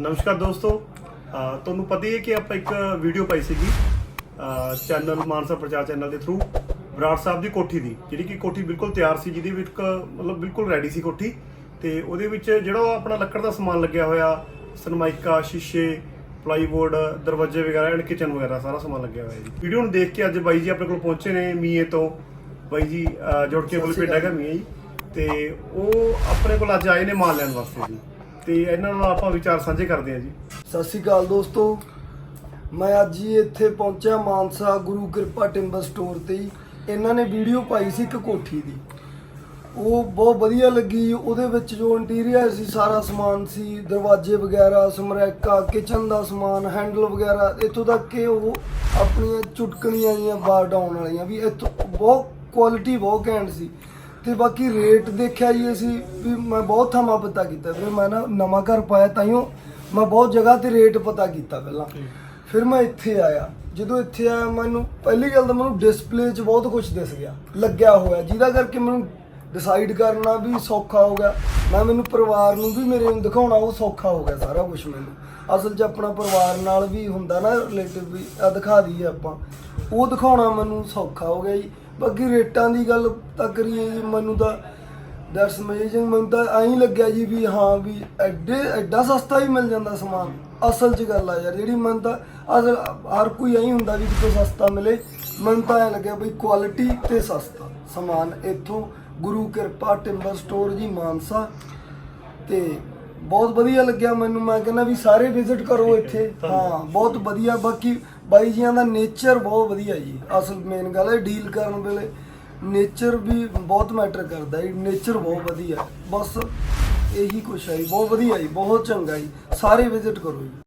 ਨਮਸਕਾਰ ਦੋਸਤੋ। ਤੁਹਾਨੂੰ ਪਤਾ ਹੀ ਹੈ ਕਿ ਆਪਾਂ ਇੱਕ ਵੀਡੀਓ ਪਾਈ ਸੀਗੀ ਚੈਨਲ ਮਾਨਸਾ ਪ੍ਰਚਾਰ ਚੈਨਲ ਦੇ ਥਰੂ ਬਰਾੜ ਸਾਹਿਬ ਦੀ ਕੋਠੀ ਦੀ ਜਿਹੜੀ ਕਿ ਕੋਠੀ ਬਿਲਕੁਲ ਤਿਆਰ ਸੀ ਜਿਹਦੇ ਵਿੱਚ ਮਤਲਬ ਬਿਲਕੁਲ ਰੈਡੀ ਸੀ ਕੋਠੀ। ਤੇ ਉਹਦੇ ਵਿੱਚ ਜਿਹੜਾ ਆਪਣਾ ਲੱਕੜ ਦਾ ਸਮਾਨ ਲੱਗਿਆ ਹੋਇਆ ਸਨਮਾਈਕਾ ਸ਼ੀਸ਼ੇ ਪਲਾਈਵੁੱਡ ਦਰਵਾਜ਼ੇ ਵਗੈਰਾ ਐਂਡ ਕਿਚਨ ਵਗੈਰਾ ਸਾਰਾ ਸਮਾਨ ਲੱਗਿਆ ਹੋਇਆ ਜੀ। ਵੀਡੀਓ ਨੂੰ ਦੇਖ ਕੇ ਅੱਜ ਬਾਈ ਜੀ ਆਪਣੇ ਕੋਲ ਪਹੁੰਚੇ ਨੇ ਮੀਏ ਤੋਂ। ਬਾਈ ਜੀ ਜੁੜ ਕੇ ਬੋਲ ਪਿੰਡ ਹੈਗਾ ਮੀਏ ਜੀ। ਤੇ ਉਹ ਆਪਣੇ ਕੋਲ ਅੱਜ ਆਏ ਨੇ ਮਾਲ ਲੈਣ ਵਾਸਤੇ ਜੀ। ਤੇ ਇਹਨਾਂ ਨਾਲ ਆਪਾਂ ਵਿਚਾਰ ਸਾਂਝੇ ਕਰਦੇ ਹਾਂ ਜੀ। ਸਤਿ ਸ਼੍ਰੀ ਅਕਾਲ ਦੋਸਤੋ। ਮੈਂ ਅੱਜ ਹੀ ਇੱਥੇ ਪਹੁੰਚਿਆ ਮਾਨਸਾ ਗੁਰੂ ਕਿਰਪਾ ਟਿੰਬਰ ਸਟੋਰ ਤੇ ਹੀ। ਇਹਨਾਂ ਨੇ ਵੀਡੀਓ ਪਾਈ ਸੀ ਇੱਕ ਕੋਠੀ ਦੀ। ਉਹ ਬਹੁਤ ਵਧੀਆ ਲੱਗੀ। ਉਹਦੇ ਵਿੱਚ ਜੋ ਇੰਟੀਰੀਅਰ ਸੀ, ਸਾਰਾ ਸਮਾਨ ਸੀ, ਦਰਵਾਜ਼ੇ ਵਗੈਰਾ, ਸਮਰੈਕਾ ਕਿਚਨ ਦਾ ਸਮਾਨ ਹੈਂਡਲ ਵਗੈਰਾ, ਇੱਥੋਂ ਤੱਕ ਕਿ ਉਹ ਆਪਣੀਆਂ ਚੁਟਕਣੀਆਂ ਜੀਆਂ ਬਾਰ ਡਾਉਣ ਵਾਲੀਆਂ ਵੀ ਇੱਥੋਂ ਬਹੁਤ ਕੁਆਲਿਟੀ ਬਹੁਤ ਘੈਂਟ ਸੀ। ਤੇ ਬਾਕੀ ਰੇਟ ਦੇਖਿਆ ਜੀ ਅਸੀਂ ਵੀ ਮੈਂ ਬਹੁਤ ਥਾਵਾਂ ਪਤਾ ਕੀਤਾ। ਫਿਰ ਮੈਂ ਨਾ ਨਵਾਂ ਘਰ ਪਾਇਆ ਤਾਈਓ ਮੈਂ ਬਹੁਤ ਜਗ੍ਹਾ ਤੇ ਰੇਟ ਪਤਾ ਕੀਤਾ ਪਹਿਲਾਂ। ਫਿਰ ਮੈਂ ਇੱਥੇ ਆਇਆ। ਜਦੋਂ ਇੱਥੇ ਆਇਆ ਮੈਨੂੰ ਪਹਿਲੀ ਗੱਲ ਤਾਂ ਮੈਨੂੰ ਡਿਸਪਲੇ 'ਚ ਬਹੁਤ ਕੁਝ ਦਿਸ ਗਿਆ। ਲੱਗਿਆ ਹੋਇਆ ਜਿਹਦਾ ਕਰਕੇ ਮੈਨੂੰ ਡਿਸਾਈਡ ਕਰਨਾ ਵੀ ਸੌਖਾ ਹੋ ਗਿਆ। ਮੈਂ ਮੈਨੂੰ ਪਰਿਵਾਰ ਨੂੰ ਵੀ ਮੇਰੇ ਨੂੰ ਦਿਖਾਉਣਾ ਉਹ ਸੌਖਾ ਹੋ ਗਿਆ ਸਾਰਾ ਕੁਝ ਮੈਨੂੰ। ਅਸਲ 'ਚ ਆਪਣਾ ਪਰਿਵਾਰ ਨਾਲ ਵੀ ਹੁੰਦਾ ਨਾ ਰਿਲੇਟਿਵ ਵੀ ਆ ਦਿਖਾ ਦਈਏ ਆਪਾਂ। ਉਹ ਦਿਖਾਉਣਾ ਮੈਨੂੰ ਸੌਖਾ ਹੋ ਗਿਆ ਜੀ। ਬਾਕੀ ਰੇਟਾਂ ਦੀ ਗੱਲ ਤਾਂ ਕਰੀਏ ਜੀ, ਮੈਨੂੰ ਤਾਂ ਦੈਟਸ ਅਮੇਜ਼ਿੰਗ ਮੈਨੂੰ ਤਾਂ ਐਂ ਲੱਗਿਆ ਜੀ ਵੀ ਹਾਂ ਵੀ ਐਡੇ, ਐਡਾ ਸਸਤਾ ਹੀ ਮਿਲ ਜਾਂਦਾ ਸਮਾਨ। ਅਸਲ 'ਚ ਗੱਲ ਆ ਯਾਰ, ਜਿਹੜੀ ਮੈਨੂੰ ਤਾਂ ਅਸਲ ਹਰ ਕੋਈ ਐਂ ਹੁੰਦਾ ਵੀ ਕਿਤੋਂ ਸਸਤਾ ਮਿਲੇ, ਮੈਨੂੰ ਤਾਂ ਐਂ ਲੱਗਿਆ ਵੀ ਕੁਆਲਿਟੀ ਤੇ ਸਸਤਾ। ਸਮਾਨ ਇੱਥੋਂ ਗੁਰੂ ਕਿਰਪਾ ਟਿੰਬਰ ਸਟੋਰ ਜੀ, ਮਾਨਸਾ ਤੇ ਬਹੁਤ ਵਧੀਆ ਲੱਗਿਆ ਮੈਨੂੰ ਮੈਂ ਕਹਿੰਦਾ ਵੀ ਸਾਰੇ ਵਿਜ਼ਿਟ ਕਰੋ ਇੱਥੇ। ਹਾਂ ਬਹੁਤ ਵਧੀਆ ਬਾਕੀ ਬਾਈ ਜੀਆਂ ਦਾ ਨੇਚਰ ਬਹੁਤ ਵਧੀਆ ਜੀ। ਅਸਲ ਮੇਨ ਗੱਲ ਹੈ ਡੀਲ ਕਰਨ ਵੇਲੇ ਨੇਚਰ ਵੀ ਬਹੁਤ ਮੈਟਰ ਕਰਦਾ ਹੈ ਨੇਚਰ ਬਹੁਤ ਵਧੀਆ। ਬਸ ਇਹੀ ਕੁਛ ਹੈ ਜੀ, ਬਹੁਤ ਵਧੀਆ ਜੀ ਬਹੁਤ ਚੰਗਾ ਜੀ। ਸਾਰੇ ਵਿਜ਼ਿਟ ਕਰੋ ਜੀ।